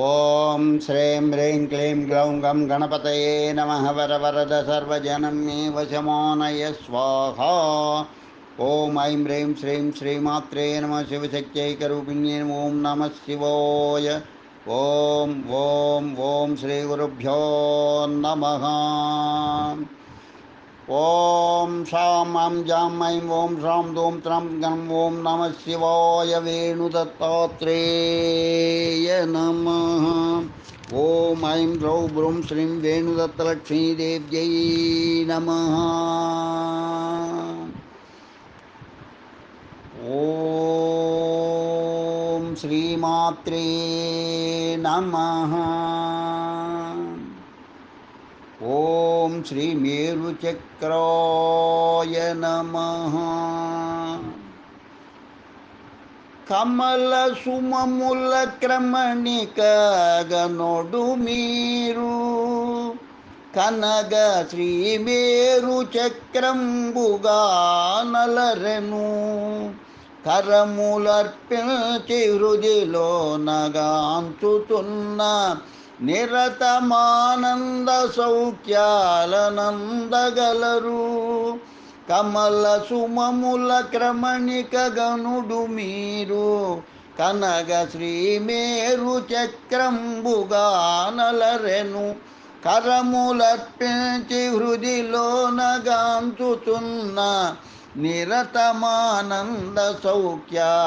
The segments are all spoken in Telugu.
ఓం శ్రీం హ్రీం క్లీం గ్లౌం గం గణపతయే నమ వర వరద సర్వజనం మే వశమానయ స్వాహ ఓం ఐం హ్రీం శ్రీం శ్రీమాత్రే నమ శివశక్త్యైకరూపిణ్యే ఓం నమ శివాయ ఓం ఓం ఓం శ్రీ గురుభ్యో నమ ఓం శాం ఐం జాం ఐం ఓం శాం దోం త్రం గం ఓం నమ శివాయ వేణుదత్తాత్రేయ నమ ఓం ఐం ద్రౌ బ్రూం శ్రీం వేణుదత్తలక్ష్మీదేవ్యై నమ ఓం శ్రీమాత్రే నమ ఓం శ్రీ మేరుచక్రాయ నమ కమల సుమముల క్రమణికగనొడు మీరు. కనగ శ్రీ మేరు చక్రంబుగా కరములర్పించి హృదిలో నగాంచుతున్న నిరతమానంద సౌఖ్యాలనందగలరు. కమల సుమముల క్రమణిక గనుడు మీరు. కనగ శ్రీ మేరు చక్రంబుగా కరములర్పించి హృదిలో నగాంచుతున్న నిరతమానంద సౌఖ్యాలనందగలరు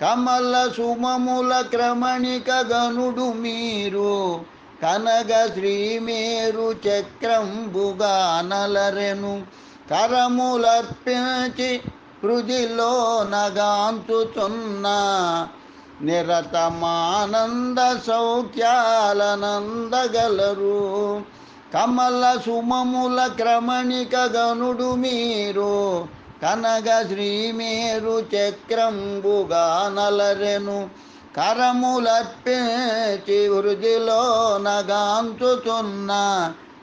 కమల సుమముల క్రమణిక గనుడు మీరు. కనగ శ్రీమేరు చక్రంబుగా నలరెను కరములర్పించి హృదిలో నగాంచుతున్న నిరతమానంద సౌఖ్యాలనందగలరు. కమల సుమముల క్రమణిక గనుడు మీరు కనగ శ్రీమేరు చక్రంబుగా నలరెను కరములర్పించి వృద్ధిలో నగాంచుతున్న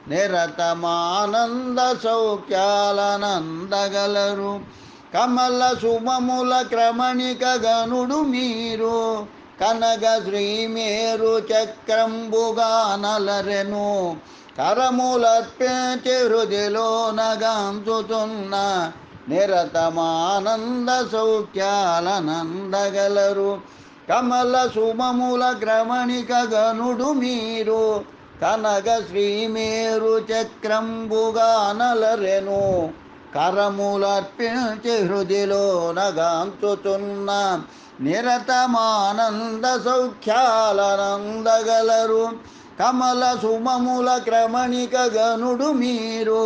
నిరతమానంద సౌఖ్యాలనందగలరు. కమల శుభముల క్రమణిక గనుడు మీరు. కనగ శ్రీమేరు చక్రంబుగా నలరెను కరములర్పించి హృదిలో నగాంచుతున్న నిరతమానంద సౌఖ్యాలనందగలరు. కమల సుమముల క్రమణిక గనుడు మీరు కనగ శ్రీమేరు చక్రంబుగానలరెను కరములర్పించి హృదిలో నగాంచుతున్న నిరతమానంద సౌఖ్యాలనందగలరు. కమల సుమముల క్రమణిక గనుడు మీరు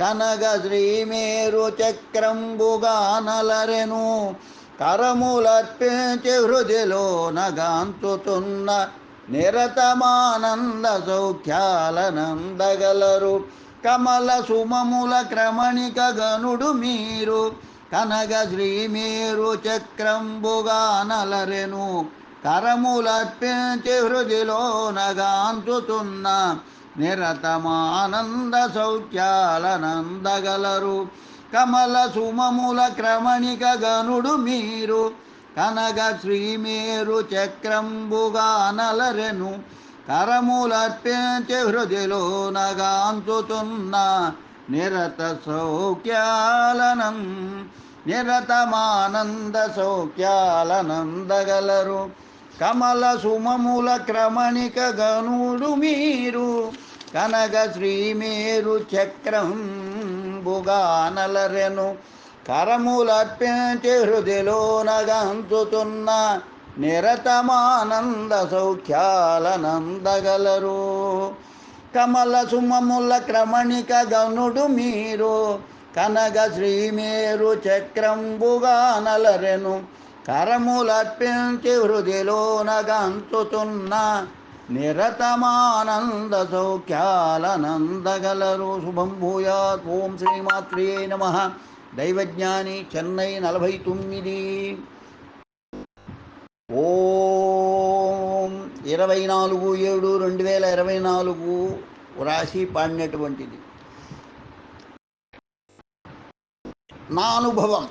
కనగ శ్రీమేరు చక్రంబుగానలరెను కరములర్పించి హృదిలో నగాంతుతున్న నిరతమానంద సౌఖ్యాలనందగలరు కమల సుమముల క్రమణిక గనుడు మీరు. కనగ శ్రీ మీరు చక్రంబుగా నలరెను కరములర్పించి హృదిలో నగాంతుతున్న నిరతమానంద సౌఖ్యాలనందగలరు కమల సుమముల క్రమణిక గనుడు మీరు. కనగ శ్రీమేరు చక్రంబుగా నలరెను కరములర్పించే హృదిలో నగాంతుతున్న నిరత సౌఖ్యాలనం. నిరతమానంద సౌఖ్యాలనందగలరు. కమల సుమముల క్రమణిక గనుడు మీరు. కనగ శ్రీమేరు చక్రం బుగానలరెను కరములర్పించి హృదిలో నగంతుతున్న నిరతమానంద సౌఖ్యాలనందగలరు కమల సుమముల క్రమణిక గనుడు మీరు కనగ శ్రీమేరు చక్రంబుగా నలరెను కరములర్పించి హృదిలో నిరతమానంద సౌఖ్యాలనందగలరు శుభం భూయాత్. ఓం శ్రీమాత్రే నమ. దైవజ్ఞాని చెన్నై నలభై తొమ్మిది ఓం ఇరవై నాలుగు ఏడు రెండు వేల ఇరవై నాలుగు రాసి పాడినటువంటిది. నా అనుభవం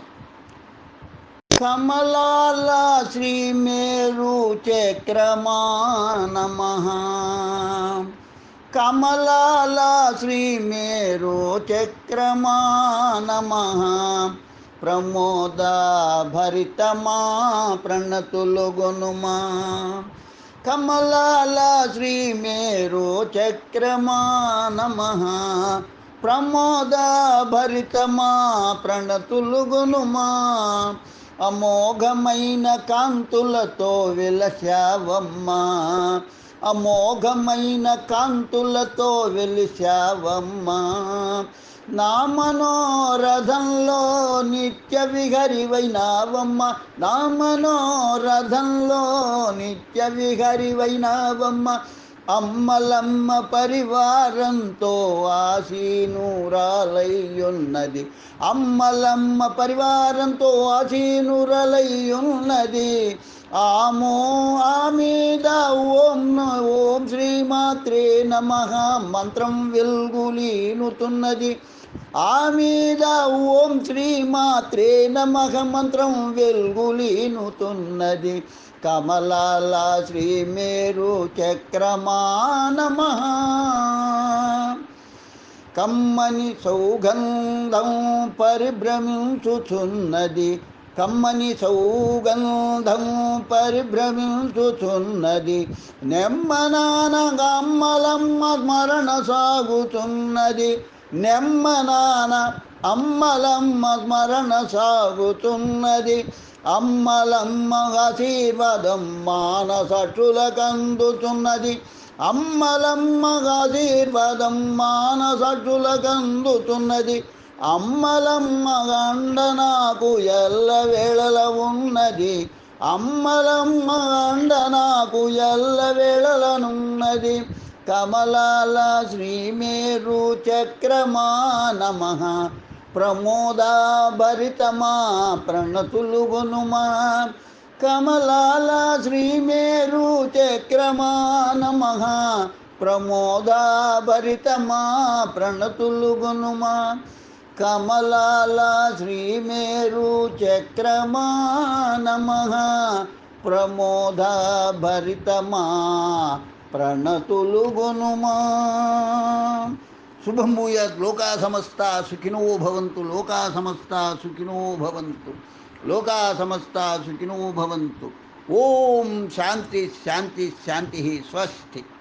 కమలాల శ్రీ మేరు చక్రమా నమ కమలాల శ్రీ మేరు చక్రమా నమ ప్రమోద భరితమా ప్రణతులు గొనుమా కమలాల శ్రీ మేరు చక్రమా నమ ప్రమోద భరితమా ప్రణతులు గొనుమా అమోఘమైన కాంతులతో వెలశావమ్మా. అమోఘమైన కాంతులతో వెలిశావమ్మా. నా మనోరథంలో నిత్య విహరివైనావమ్మ. నా మనోరథంలో నిత్య విహరివైనావమ్మ. అమ్మలమ్మ పరివారంతో ఆశీనురాలయ్యున్నది. అమ్మలమ్మ పరివారంతో ఆశీనురాలయ్యున్నది. ఆమో ఆమీద ఓం ఓం శ్రీమాత్రే నమ. మంత్రం వెల్గులీనుతున్నది. ఆమీద ఓం శ్రీమాత్రే నమ. మంత్రం వెల్గులీనుతున్నది. కమలాల శ్రీ మేరు చక్రమా నమ కమ్మని సౌగంధం పరిభ్రమించుచున్నది. కమ్మని సౌగంధం పరిభ్రమించుచున్నది. నెమ్మనానగమ్మలమ్మ స్మరణ సాగుతున్నది. నెమ్మనాన అమ్మలమ్మ స్మరణ సాగుతున్నది. అమ్మలమ్మ ఆశీర్వాదం మానసటులకందుతున్నది అమ్మలమ్మ ఆశీర్వాదం మానసటులకందుతున్నది అమ్మలమ్మ గండ నాకు ఎల్ల వేళల ఉన్నది. అమ్మలమ్మ గండ నాకు ఎల్ల వేళలనున్నది కమలాల శ్రీమేరు చక్రమా నమ. ప్రమోదాభరితమా ప్రణతులు గునుమా కమలాల శ్రీమేరు చక్రమా నమ ప్రమోదాభరితమా ప్రణతులు గునుమా కమలాల శ్రీమేరు చక్రమా నమ ప్రమోదాభరితమా ప్రణతులు గునుమా शुभम भूयात लोका समस्ता सुखिनो भवंतु लोका समस्ता सुखिनो भवंतु लोका समस्ता सुखिनो भवंतु ओम शांति शांति शांति ही, स्वस्थ।